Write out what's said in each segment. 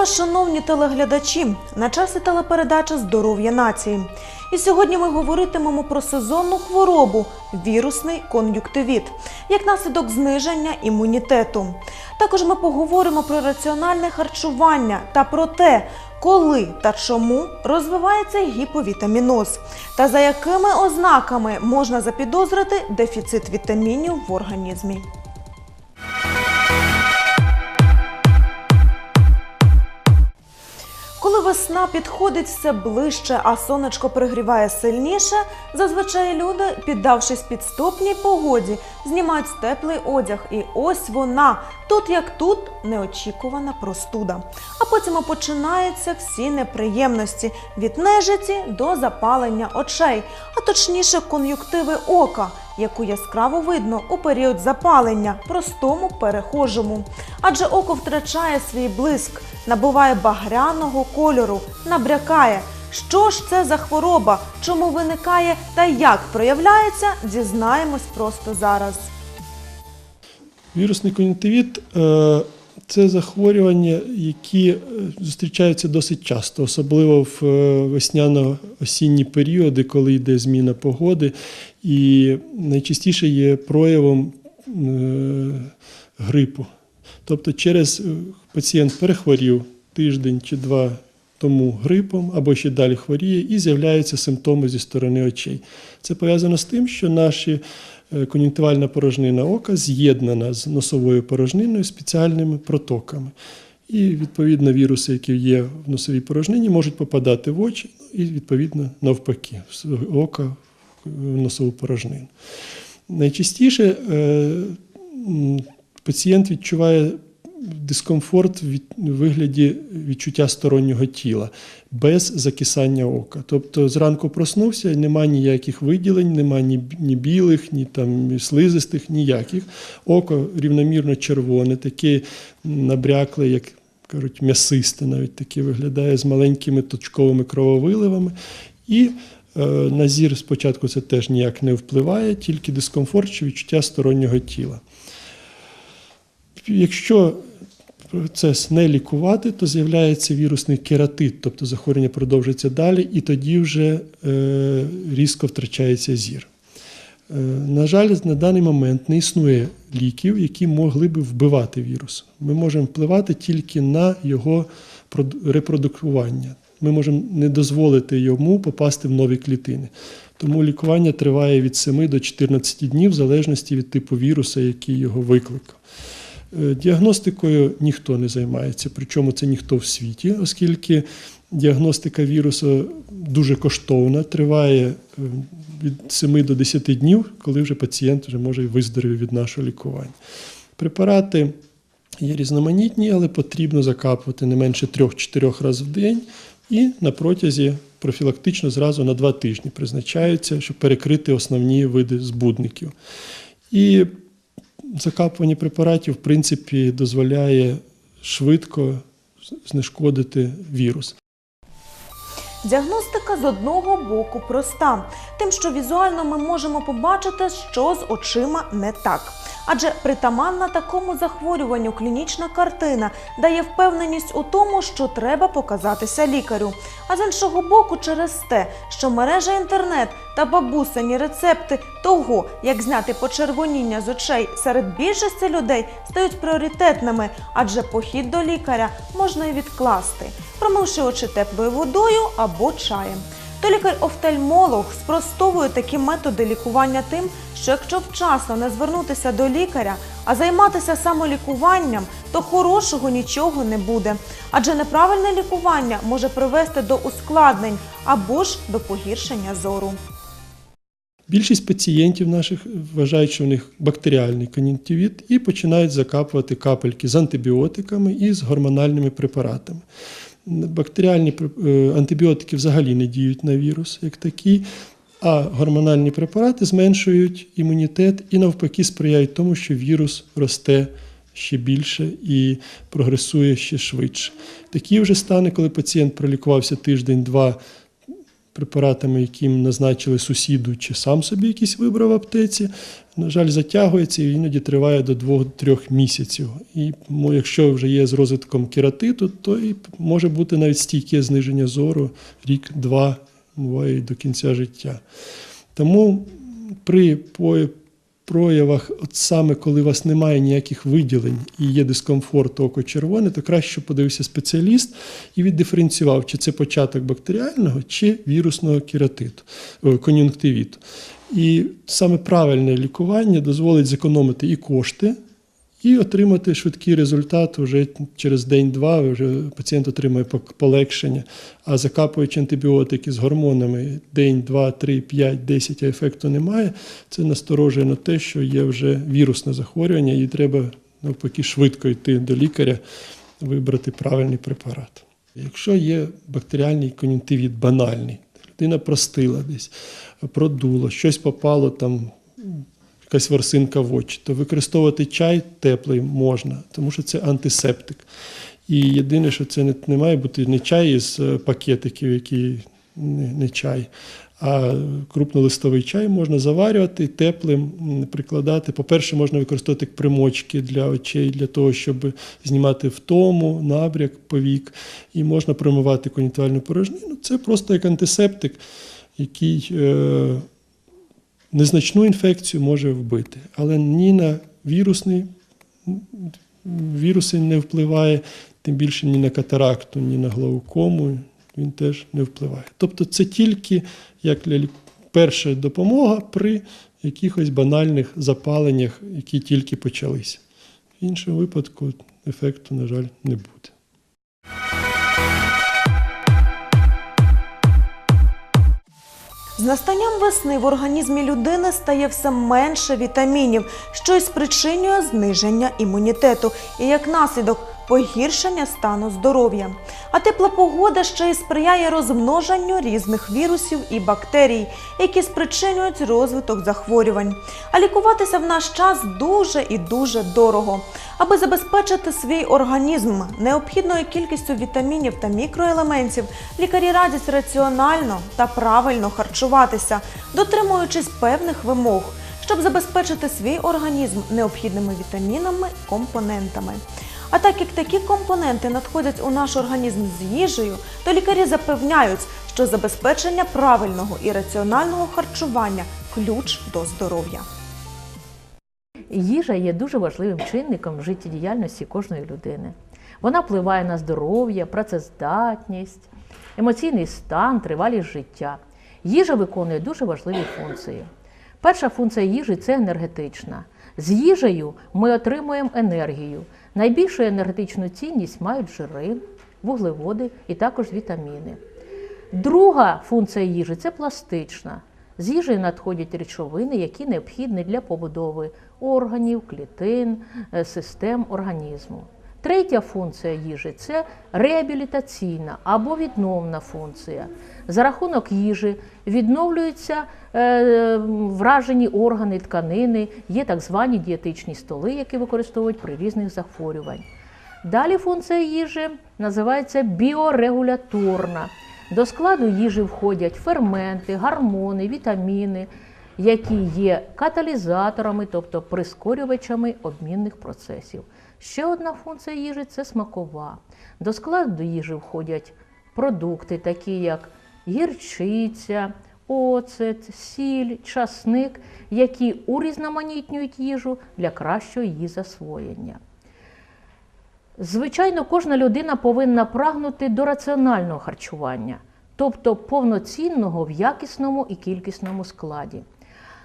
вас, шановні телеглядачі! На часі телепередача Здоров'я нації. І сьогодні ми говоритимемо про сезонну хворобу вірусний кон'юктивіт, як наслідок зниження імунітету. Також ми поговоримо про раціональне харчування та про те, коли та чому розвивається гіповітаміноз, та за якими ознаками можна запідозрити дефіцит вітамінів в організмі. Коли весна підходить все ближче, а сонечко пригріває сильніше, зазвичай люди, піддавшись підступній погоді, знімають теплий одяг. І ось вона, тут як тут, неочікувана простуда. А потім починаються всі неприємності від нежиті до запалення очей, а точніше кон'юктиви ока, яку яскраво видно у період запалення, простому перехожому. Адже око втрачає свій блиск, набуває багряного кольору, набрякає. Що ж це за хвороба, чому виникає та як проявляється, дізнаємось просто зараз. Вірусний кон'юнктивіт е, це захворювання, які е, зустрічаються досить часто, особливо в е, весняно-осінні періоди, коли йде зміна погоди, і найчастіше є проявом е, грипу. Тобто, через е, пацієнт перехворів тиждень чи два тому грипом або ще далі хворіє, і з'являються симптоми зі сторони очей. Це пов'язано з тим, що наші е, кон'юнктивальна порожнина ока з'єднана з носовою порожниною спеціальними протоками. І відповідно віруси, які є в носовій порожнині, можуть попадати в очі, ну, і відповідно навпаки, в носову порожнину. Найчастіше е, пацієнт відчуває дискомфорт від вигляді відчуття стороннього тіла без закисання ока. Тобто зранку проснувся, нема ніяких виділень, нема ні, білих, ні там слизистих, ніяких. Око рівномірно червоне, таке набрякле, як кажуть, м'ясисте, навіть таке виглядає з маленькими точковими крововиливами. І на зір спочатку це теж ніяк не впливає, тільки дискомфорт чи відчуття стороннього тіла. Якщо процес не лікувати, то з'являється вірусний кератит, тобто захворювання продовжується далі, і тоді вже е, різко втрачається зір. Е, на жаль, на даний момент не існує ліків, які могли би вбивати вірус. Ми можемо впливати тільки на його прод- репродукування. Ми можемо не дозволити йому попасти в нові клітини. Тому лікування триває від 7 до 14 днів, в залежності від типу віруса, який його викликав. Е, Діагностикою ніхто не займається, причому це ніхто в світі, оскільки діагностика вірусу дуже коштовна, триває е, від 7 до 10 днів, коли вже пацієнт вже може виздоровіти від нашого лікування. Препарати є різноманітні, але потрібно закапувати не менше 3-4 разів в день і на протязі профілактично зразу на два тижні призначаються, щоб перекрити основні види збудників. І закапування препаратів, в принципі, дозволяє швидко знешкодити вірус. Діагностика з одного боку проста, тим, що візуально ми можемо побачити, що з очима не так. Адже притаманна такому захворюванню клінічна картина дає впевненість у тому, що треба показатися лікарю. А з іншого боку, через те, що мережа інтернет та бабусині рецепти того, як зняти почервоніння з очей серед більшості людей стають пріоритетними, адже похід до лікаря можна і відкласти, промивши очі теплою водою або чаєм. То лікар-офтальмолог спростовує такі методи лікування тим, що якщо вчасно не звернутися до лікаря, а займатися самолікуванням, то хорошого нічого не буде. Адже неправильне лікування може привести до ускладнень або ж до погіршення зору. Більшість пацієнтів наших вважають, що в них бактеріальний кон'юнктивіт і починають закапувати капельки з антибіотиками і з гормональними препаратами. Бактеріальні е, антибіотики взагалі не діють на вірус як такі, а гормональні препарати зменшують імунітет і навпаки сприяють тому, що вірус росте ще більше і прогресує ще швидше. Такі вже стани, коли пацієнт пролікувався тиждень-два препаратами, яким назначили сусіду, чи сам собі якісь вибрав в аптеці, на жаль, затягується і іноді триває до 2-3 місяців. І якщо вже є з розвитком кератиту, то і може бути навіть стійке зниження зору рік-два, буває до кінця життя. Тому при проявах, от саме коли у вас немає ніяких виділень і є дискомфорт око червоне, то краще подивився спеціаліст і віддиференціював, чи це початок бактеріального чи вірусного кератиту, кон'юнктивіту. І саме правильне лікування дозволить зекономити і кошти, і отримати швидкий результат вже через день-два. Вже пацієнт отримує полегшення. А закапуючи антибіотики з гормонами день, два, три, п'ять, десять, а ефекту немає. Це насторожує на те, що є вже вірусне захворювання, і треба навпаки швидко йти до лікаря, вибрати правильний препарат. Якщо є бактеріальний кон'юнктивіт банальний, людина простила десь, продуло, щось попало там якась ворсинка в очі, то використовувати чай теплий можна, тому що це антисептик. І єдине, що це не, не має бути не чай із е, пакетиків, який не, не чай, а крупнолистовий чай можна заварювати теплим, прикладати. По-перше, можна використовувати примочки для очей, для того, щоб знімати втому, набряк, повік, і можна промивати кон'юнктивальну порожнину. Це просто як антисептик, який. Е, незначну інфекцію може вбити, але ні на вірусний віруси не впливає, тим більше ні на катаракту, ні на глаукому він теж не впливає. Тобто це тільки як перша допомога при якихось банальних запаленнях, які тільки почалися. В іншому випадку ефекту, на жаль, не буде. З настанням весни в організмі людини стає все менше вітамінів, що й спричинює зниження імунітету. І як наслідок погіршення стану здоров'я. А тепла погода ще й сприяє розмноженню різних вірусів і бактерій, які спричинюють розвиток захворювань. А лікуватися в наш час дуже і дуже дорого. Аби забезпечити свій організм необхідною кількістю вітамінів та мікроелементів, лікарі радять раціонально та правильно харчуватися, дотримуючись певних вимог, щоб забезпечити свій організм необхідними вітамінами, компонентами. А так як такі компоненти надходять у наш організм з їжею, то лікарі запевняють, що забезпечення правильного і раціонального харчування ключ до здоров'я. Їжа є дуже важливим чинником в життєдіяльності кожної людини. Вона впливає на здоров'я, працездатність, емоційний стан, тривалість життя. Їжа виконує дуже важливі функції. Перша функція їжі це енергетична. З їжею ми отримуємо енергію. Найбільшу енергетичну цінність мають жири, вуглеводи і також вітаміни. Друга функція їжі це пластична. З їжі надходять речовини, які необхідні для побудови органів, клітин, е, систем організму. Третя функція їжі це реабілітаційна або відновна функція. За рахунок їжі відновлюються е, вражені органи, тканини, є так звані дієтичні столи, які використовують при різних захворювань. Далі функція їжі називається біорегуляторна. До складу їжі входять ферменти, гормони, вітаміни, які є каталізаторами, тобто прискорювачами обмінних процесів. Ще одна функція їжі це смакова. До складу їжі входять продукти, такі як гірчиця, оцет, сіль, часник, які урізноманітнюють їжу для кращого її засвоєння. Звичайно, кожна людина повинна прагнути до раціонального харчування, тобто повноцінного в якісному і кількісному складі.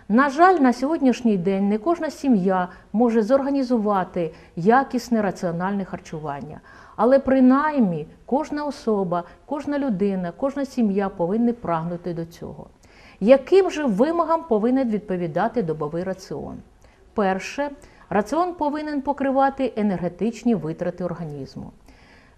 На жаль, на сьогоднішній день не кожна сім'я може зорганізувати якісне раціональне харчування. Але принаймні кожна особа, кожна людина, кожна сім'я повинні прагнути до цього. Яким же вимогам повинен відповідати добовий раціон? Перше, раціон повинен покривати енергетичні витрати організму.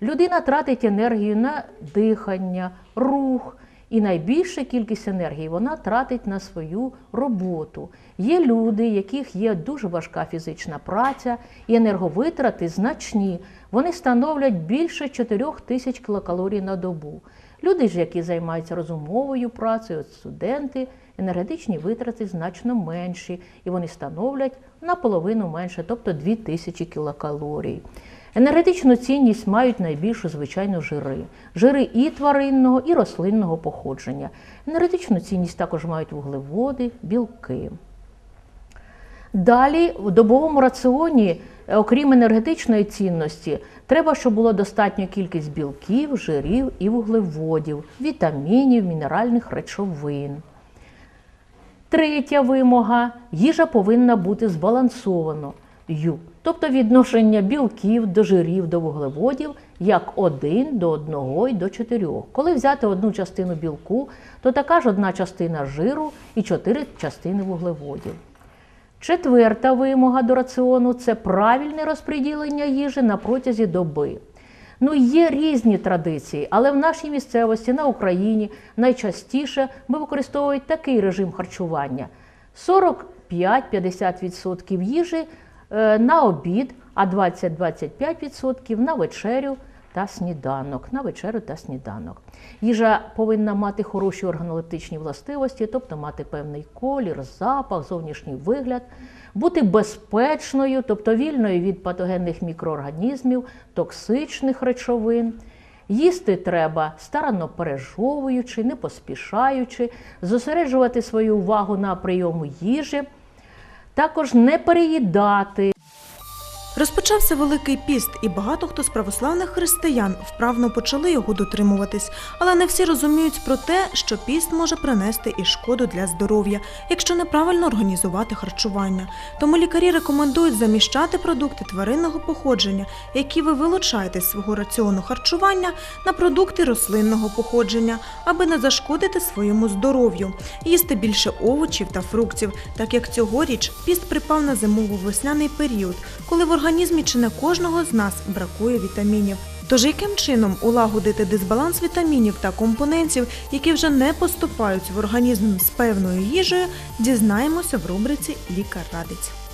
Людина тратить енергію на дихання, рух, і найбільша кількість енергії вона тратить на свою роботу. Є люди, яких є дуже важка фізична праця, і енерговитрати значні. Вони становлять більше 4 тисяч кілокалорій на добу. Люди ж, які займаються розумовою працею, студенти, енергетичні витрати значно менші, і вони становлять наполовину менше, тобто 2000 кілокалорій. Енергетичну цінність мають найбільшу звичайно жири. Жири і тваринного, і рослинного походження. Енергетичну цінність також мають вуглеводи, білки. Далі в добовому раціоні, е, окрім енергетичної цінності, треба, щоб було достатня кількість білків, жирів і вуглеводів, вітамінів, мінеральних речовин. Третя вимога їжа повинна бути збалансованою, тобто відношення білків до жирів до вуглеводів як один до одного і до чотирьох. Коли взяти одну частину білку, то така ж одна частина жиру і чотири частини вуглеводів. Четверта вимога до раціону це правильне розподілення їжі на протязі доби. Ну, є різні традиції, але в нашій місцевості на Україні найчастіше ми використовують такий режим харчування: 45-50% їжі на обід, а 20-25% на вечерю та сніданок. На вечерю та сніданок. Їжа повинна мати хороші органолептичні властивості, тобто мати певний колір, запах, зовнішній вигляд, бути безпечною, тобто вільною від патогенних мікроорганізмів, токсичних речовин. Їсти треба старанно пережовуючи, не поспішаючи, зосереджувати свою увагу на прийому їжі, також не переїдати. Розпочався Великий піст, і багато хто з православних християн вправно почали його дотримуватись, але не всі розуміють про те, що піст може принести і шкоду для здоров'я, якщо неправильно організувати харчування. Тому лікарі рекомендують заміщати продукти тваринного походження, які ви вилучаєте з свого раціону харчування, на продукти рослинного походження, аби не зашкодити своєму здоров'ю, їсти більше овочів та фруктів, так як цьогоріч піст припав на зимово-весняний період, коли в організмі чи не кожного з нас бракує вітамінів. Тож яким чином улагодити дисбаланс вітамінів та компонентів, які вже не поступають в організм з певною їжею, дізнаємося в рубриці Лікар радить.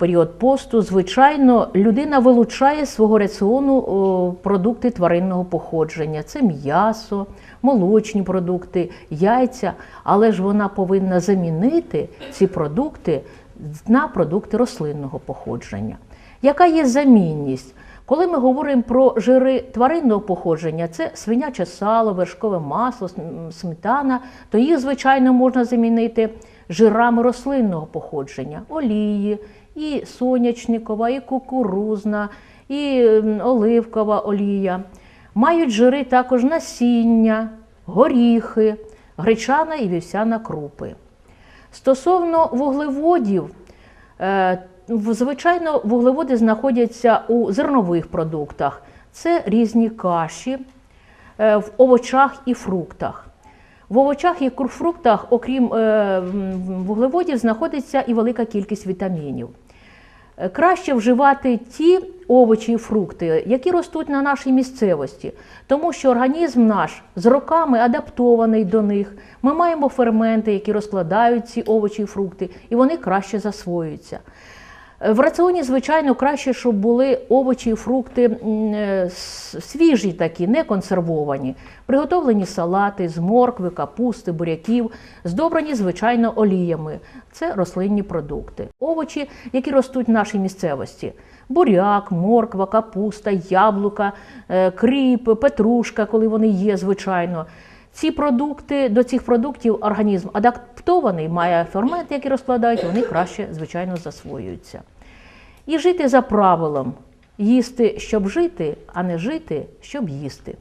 Період посту, звичайно, людина вилучає з свого раціону продукти тваринного походження. Це м'ясо, молочні продукти, яйця, але ж вона повинна замінити ці продукти на продукти рослинного походження. Яка є замінність? Коли ми говоримо про жири тваринного походження, це свиняче сало, вершкове масло, сметана, то їх, звичайно, можна замінити жирами рослинного походження, олії, і сонячникова, і кукурузна, і оливкова олія. Мають жири також насіння, горіхи, гречана і вівсяна крупи. Стосовно вуглеводів, е, звичайно, вуглеводи знаходяться у зернових продуктах. Це різні каші е, в овочах і фруктах. В овочах і фруктах, окрім е, вуглеводів, знаходиться і велика кількість вітамінів. Е, Краще вживати ті овочі і фрукти, які ростуть на нашій місцевості, тому що організм наш з роками адаптований до них. Ми маємо ферменти, які розкладають ці овочі і фрукти, і вони краще засвоюються. В раціоні, звичайно, краще, щоб були овочі і фрукти е, свіжі такі, не консервовані, приготовлені салати з моркви, капусти, буряків, здобрані, звичайно, оліями. Це рослинні продукти. Овочі, які ростуть в нашій місцевості. Буряк, морква, капуста, яблука, е, кріп, петрушка, коли вони є, звичайно. Ці продукти, до цих продуктів організм адаптований, має фермент, який розкладають, вони краще, звичайно, засвоюються. І жити за правилом їсти, щоб жити, а не жити, щоб їсти.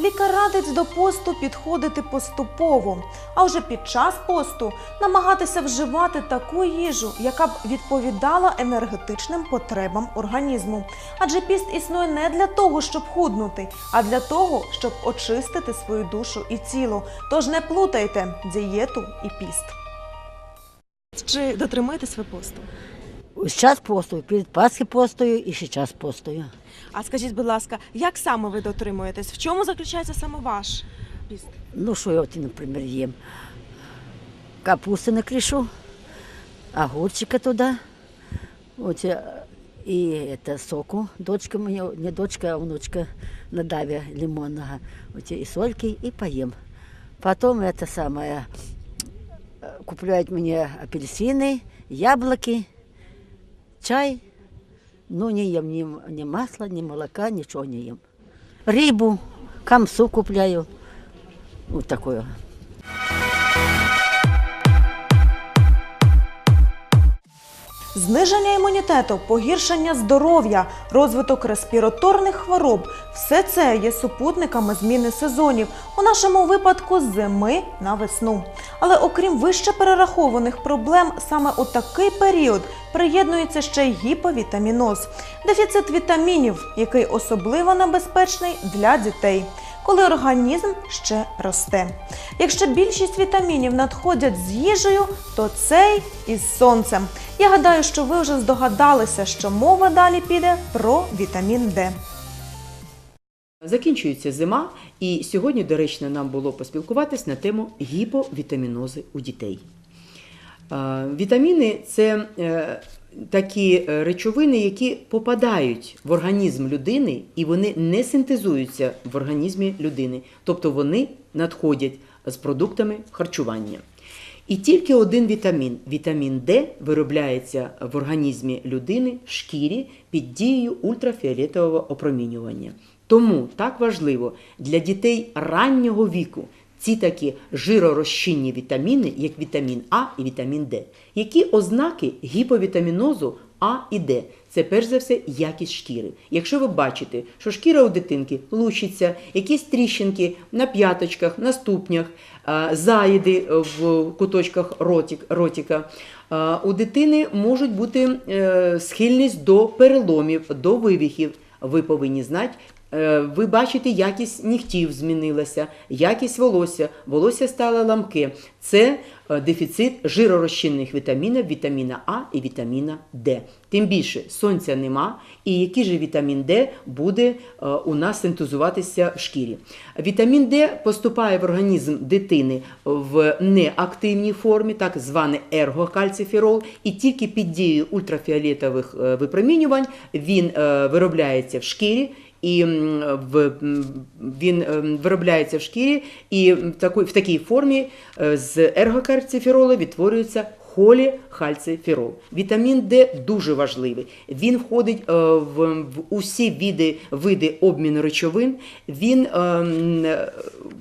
Лікар радить до посту підходити поступово, а вже під час посту намагатися вживати таку їжу, яка б відповідала енергетичним потребам організму. Адже піст існує не для того, щоб худнути, а для того, щоб очистити свою душу і тіло. Тож не плутайте дієту і піст. Чи дотримуєтесь ви посту? Зараз постою, перед Пасхи постою і ще час постою. А скажіть, будь ласка, як саме ви дотримуєтесь? В чому заключається саме ваш піст? Ну, що я от, наприклад, їм? Капусти накришу, огурчика туди, от, е, и это соку. Дочка мне, не дочка, а внучка на даве лимонного. Вот и сольки, и поем. Потом это самое, э, купляют мне апельсины, яблоки, чай. Ну, не їм ні, ні масла, ні молока, нічого не їм. Рибу, камсу купляю. Вот такое. Зниження імунітету, погіршення здоров'я, розвиток респіраторних хвороб все це є супутниками зміни сезонів, у нашому випадку зими на весну. Але окрім вище перерахованих проблем, саме у такий період приєднується ще й гіповітаміноз дефіцит вітамінів, який особливо небезпечний для дітей. Коли організм ще росте. Якщо більшість вітамінів надходять з їжею, то цей із сонцем. Я гадаю, що ви вже здогадалися, що мова далі піде про вітамін Д. Закінчується зима, і сьогодні доречно нам було поспілкуватись на тему гіповітамінози у дітей. Е, Вітаміни це е, такі е, речовини, які попадають в організм людини, і вони не синтезуються в організмі людини, тобто вони надходять з продуктами харчування. І тільки один вітамін, вітамін Д, виробляється в організмі людини шкірі під дією ультрафіолетового опромінювання. Тому так важливо для дітей раннього віку ці такі жиророзчинні вітаміни, як вітамін А і вітамін Д. Які ознаки гіповітамінозу А і Д? Це перш за все якість шкіри. Якщо ви бачите, що шкіра у дитинки лущиться, якісь тріщинки на п'яточках, на ступнях, заїди в куточках ротик, ротика, у дитини можуть бути е, схильність до переломів, до вивіхів. Ви повинні знати, Ви бачите, якість нігтів змінилася, якість волосся, волосся стало ламке. Це е, дефіцит жиророзчинних вітамінів, вітаміна А і вітаміна Д. Тим більше сонця нема, і який же вітамін Д буде е, у нас синтезуватися в шкірі. Вітамін Д поступає в організм дитини в неактивній формі, так званий ергокальциферол, і тільки під дією ультрафіолетових е, випромінювань він е, виробляється в шкірі. І в, він виробляється в шкірі, і в такій, в такій формі е, з ергокальциферолу відтворюється холіхальциферол. Вітамін Д дуже важливий. Він входить е, в, усі види, види обміну речовин. Він е,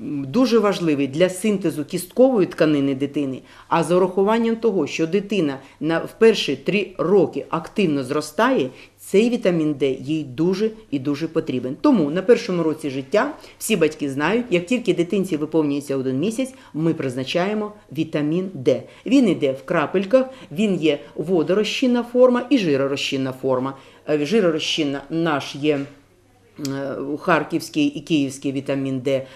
дуже важливий для синтезу кісткової тканини дитини. А за урахуванням того, що дитина на в перші три роки активно зростає, цей вітамін Д їй дуже і дуже потрібен. Тому на першому році життя всі батьки знають, як тільки дитинці виповнюється один місяць, ми призначаємо вітамін Д. Він йде в крапельках, він є водорозчинна форма і жиророзчинна форма. Е, Жиророзчинна наш є е, харківський і київський вітамін Д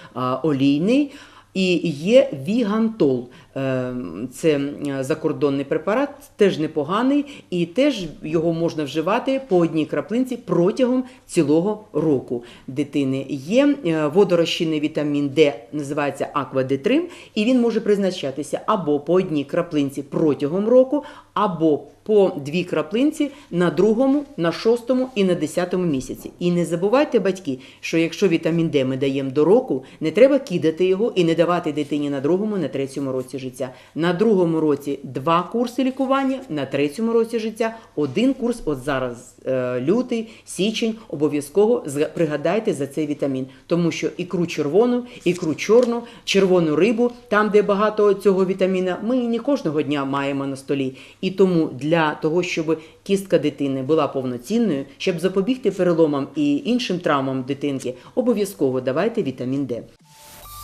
олійний. І є вігантол. Е, Це е, закордонний препарат, теж непоганий, і теж його можна вживати по одній краплинці протягом цілого року дитини. Є е, водорозчинний вітамін Д, називається аквадетрим, і він може призначатися або по одній краплинці протягом року, або по дві краплинці на другому, на шостому і на десятому місяці. І не забувайте, батьки, що якщо вітамін Д ми даємо до року, не треба кидати його і не давати дитині на другому, на третьому році життя. На другому році два курси лікування, на третьому році життя один курс. От зараз е, лютий, січень, обов'язково пригадайте за цей вітамін, тому що ікру червону, ікру чорну, червону рибу, там, де багато цього вітаміна, ми не кожного дня маємо на столі. І тому для того, щоб кістка дитини була повноцінною, щоб запобігти переломам і іншим травмам дитинки, обов'язково давайте вітамін Д.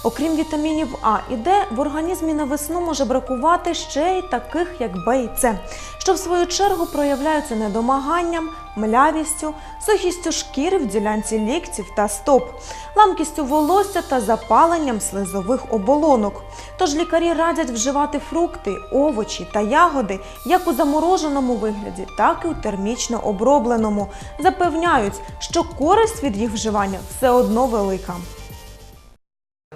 Окрім вітамінів А і Д, в організмі на весну може бракувати ще й таких, як Б і С, що в свою чергу проявляються недомаганням, млявістю, сухістю шкіри в ділянці ліктів та стоп, ламкістю волосся та запаленням слизових оболонок. Тож лікарі радять вживати фрукти, овочі та ягоди як у замороженому вигляді, так і у термічно обробленому. Запевняють, що користь від їх вживання все одно велика.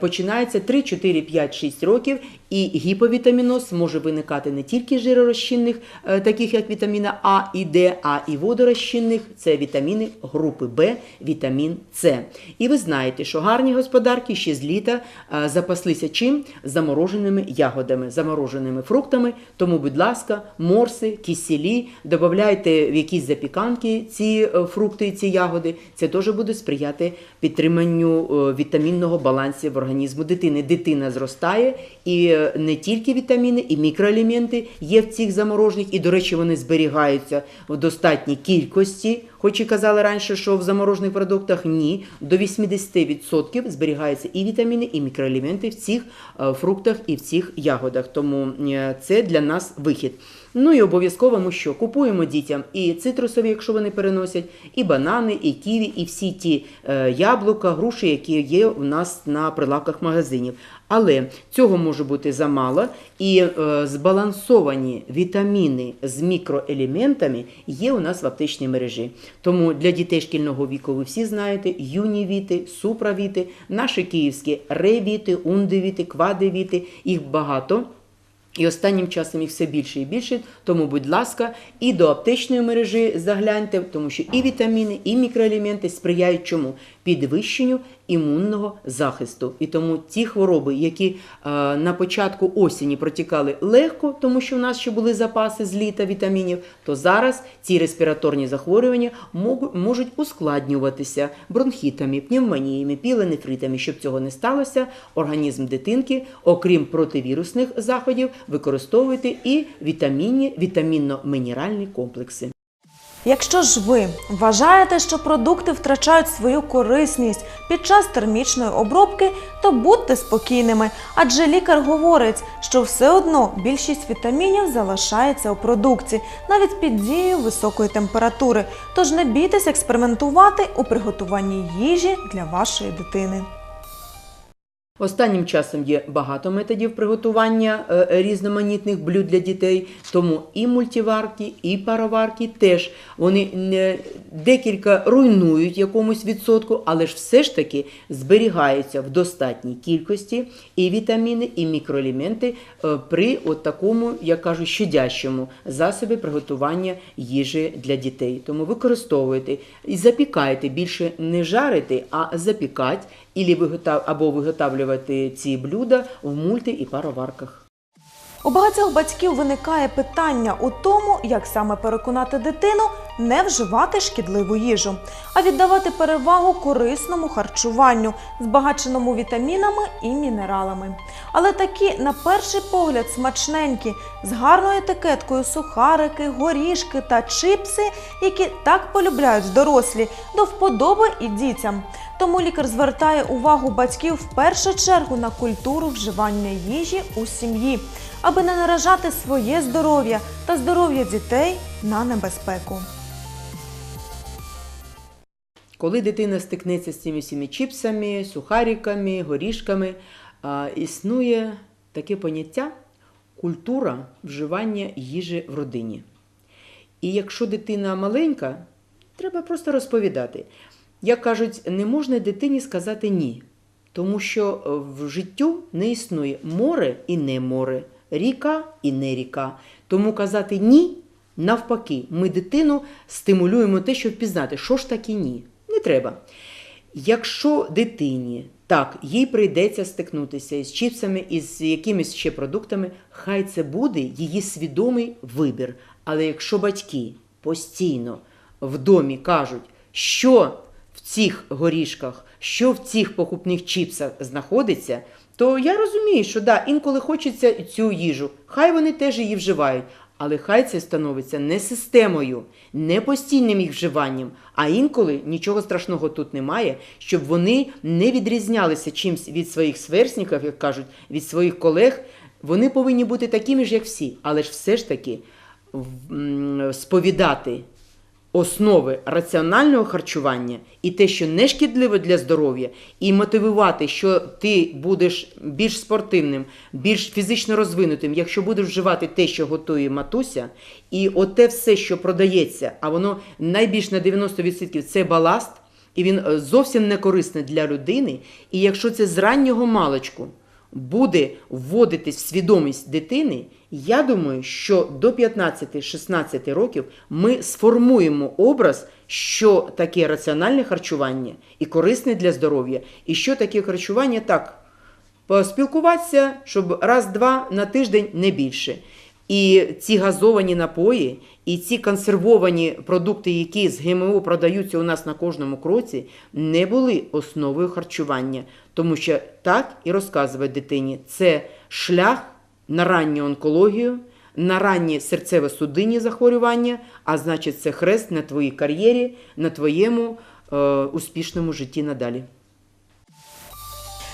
Починається 3, 4, 5, 6 років, І гіповітаміноз може виникати не тільки жиророзчинних, е, таких як вітаміна А і Д, а і водорозчинних це вітаміни групи Б, вітамін С. І ви знаєте, що гарні господарки ще з літа е, запаслися чим? Замороженими ягодами, замороженими фруктами. Тому, будь ласка, морси, кисілі, додавайте в якісь запіканки ці е, фрукти і ці ягоди. Це теж буде сприяти підтриманню вітамінного балансу в організму дитини. Дитина зростає, і не тільки вітаміни, і мікроелементи є в цих заморожених, і, до речі, вони зберігаються в достатній кількості. Хоч і казали раніше, що в заморожених продуктах ні, до 80% зберігаються і вітаміни, і мікроелементи в цих е, фруктах і в цих ягодах. Тому е, це для нас вихід. Ну і обов'язково ми що купуємо дітям і цитрусові, якщо вони переносять, і банани, і ківі, і всі ті е, яблука, груші, які є у нас на прилавках магазинів. Але цього може бути замало, і е, збалансовані вітаміни з мікроелементами є у нас в аптечній мережі. Тому для дітей шкільного віку ви всі знаєте юнівіти, суправіти, наші київські ревіти, ундивіти, квадивіти, їх багато. І останнім часом їх все більше і більше, тому, будь ласка, і до аптечної мережі загляньте, тому що і вітаміни, і мікроелементи сприяють чому? Підвищенню імунного захисту. І тому ті хвороби, які е, на початку осені протікали легко, тому що в нас ще були запаси з літа вітамінів, то зараз ці респіраторні захворювання можуть, ускладнюватися бронхітами, пневмоніями, піленефритами. Щоб цього не сталося, організм дитинки, окрім противірусних заходів, використовуйте і вітамінні, вітамінно-мінеральні комплекси. Якщо ж ви вважаєте, що продукти втрачають свою корисність під час термічної обробки, то будьте спокійними, адже лікар говорить, що все одно більшість вітамінів залишається у продукті, навіть під дією високої температури. Тож не бійтесь експериментувати у приготуванні їжі для вашої дитини. Останнім часом є багато методів приготування е, різноманітних блюд для дітей, тому і мультиварки, і пароварки теж. Вони декілька руйнують якомусь відсотку, але ж все ж таки зберігаються в достатній кількості і вітаміни, і мікроелементи е, при от такому, як кажуть, щодящому засобі приготування їжі для дітей. Тому використовуйте. І запікайте. Більше не жарити, а запікати. Або виготовлювати ці блюда в мульти і пароварках. У багатьох батьків виникає питання у тому, як саме переконати дитину не вживати шкідливу їжу, а віддавати перевагу корисному харчуванню, збагаченому вітамінами і мінералами. Але такі, на перший погляд, смачненькі, з гарною етикеткою сухарики, горішки та чипси, які так полюбляють дорослі, до вподоби і дітям. Тому лікар звертає увагу батьків в першу чергу на культуру вживання їжі у сім'ї, аби не наражати своє здоров'я та здоров'я дітей на небезпеку. Коли дитина стикнеться з цими всіми чіпсами, сухариками, горішками, існує таке поняття культура вживання їжі в родині. І якщо дитина маленька, треба просто розповідати. Як кажуть, не можна дитині сказати ні, тому що е, в життю не існує море і не море, ріка і не ріка. Тому казати ні, навпаки, ми дитину стимулюємо те, щоб пізнати, що ж таке ні. Не треба. Якщо дитині так, їй прийдеться стикнутися із чіпсами, із якимись ще продуктами, хай це буде її свідомий вибір. Але якщо батьки постійно в домі кажуть, що в цих горішках, що в цих покупних чіпсах знаходиться, то я розумію, що да, інколи хочеться цю їжу, хай вони теж її вживають. Але хай це становиться не системою, не постійним їх вживанням, а інколи нічого страшного тут немає, щоб вони не відрізнялися чимсь від своїх сверстників, як кажуть, від своїх колег. Вони повинні бути такими ж, як всі, але ж все ж таки сповідати основи раціонального харчування і те, що не шкідливо для здоров'я, і мотивувати, що ти будеш більш спортивним, більш фізично розвинутим, якщо будеш вживати те, що готує матуся, і оте все, що продається, а воно найбільш на 90% це баласт, і він е, зовсім не корисний для людини. І якщо це з раннього маличку буде вводитись в свідомість дитини, я думаю, що до 15-16 років ми сформуємо образ, що таке раціональне харчування і корисне для здоров'я, і що таке харчування так. Поспілкуватися, щоб раз-два на тиждень не більше. І ці газовані напої, і ці консервовані продукти, які з ГМО продаються у нас на кожному кроці, не були основою харчування. Тому що так і розказує дитині, це шлях на ранню онкологію, на ранні серцево-судинні захворювання, а значить, це хрест на твоїй кар'єрі, на твоєму е, успішному житті надалі.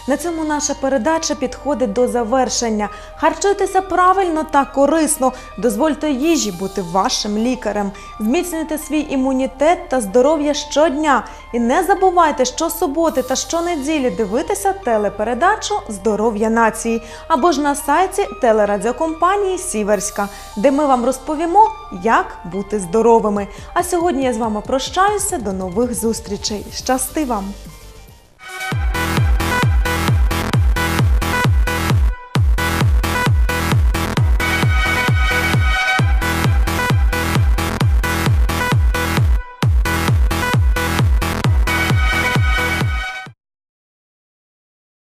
На цьому наша передача підходить до завершення. Харчуйтеся правильно та корисно. Дозвольте їжі бути вашим лікарем. Зміцнюйте свій імунітет та здоров'я щодня. І не забувайте, що суботи та щонеділі дивитися телепередачу Здоров'я нації або ж на сайті телерадіокомпанії Сіверська, де ми вам розповімо, як бути здоровими. А сьогодні я з вами прощаюся. До нових зустрічей. Щасти вам!